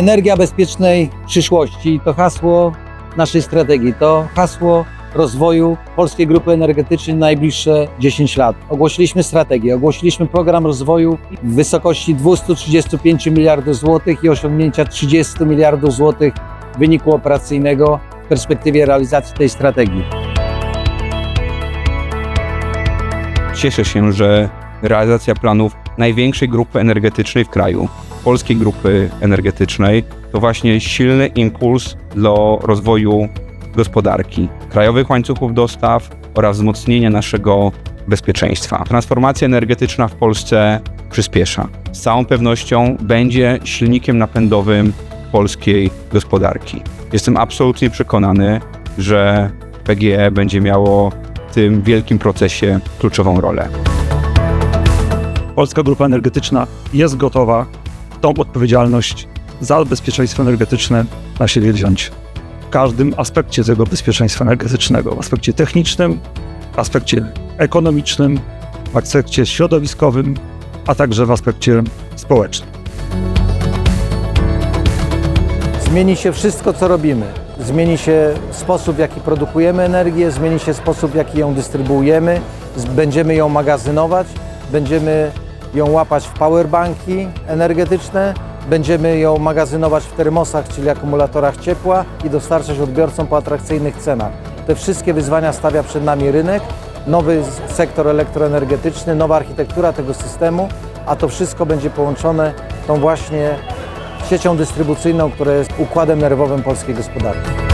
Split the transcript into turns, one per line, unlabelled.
Energia bezpiecznej przyszłości to hasło naszej strategii, to hasło rozwoju Polskiej Grupy Energetycznej na najbliższe 10 lat. Ogłosiliśmy strategię, ogłosiliśmy program rozwoju w wysokości 235 miliardów złotych i osiągnięcia 30 miliardów złotych wyniku operacyjnego w perspektywie realizacji tej strategii.
Cieszę się, że realizacja planów największej grupy energetycznej w kraju, polskiej grupy energetycznej, to właśnie silny impuls dla rozwoju gospodarki, krajowych łańcuchów dostaw oraz wzmocnienia naszego bezpieczeństwa. Transformacja energetyczna w Polsce przyspiesza. Z całą pewnością będzie silnikiem napędowym polskiej gospodarki. Jestem absolutnie przekonany, że PGE będzie miało w tym wielkim procesie kluczową rolę.
Polska Grupa Energetyczna jest gotowa tą odpowiedzialność za bezpieczeństwo energetyczne na siebie wziąć. W każdym aspekcie tego bezpieczeństwa energetycznego, w aspekcie technicznym, w aspekcie ekonomicznym, w aspekcie środowiskowym, a także w aspekcie społecznym.
Zmieni się wszystko, co robimy. Zmieni się sposób, w jaki produkujemy energię, zmieni się sposób, w jaki ją dystrybuujemy, będziemy ją magazynować, będziemy ją łapać w powerbanki energetyczne, będziemy ją magazynować w termosach, czyli akumulatorach ciepła i dostarczać odbiorcom po atrakcyjnych cenach. Te wszystkie wyzwania stawia przed nami rynek, nowy sektor elektroenergetyczny, nowa architektura tego systemu, a to wszystko będzie połączone tą właśnie siecią dystrybucyjną, która jest układem nerwowym polskiej gospodarki.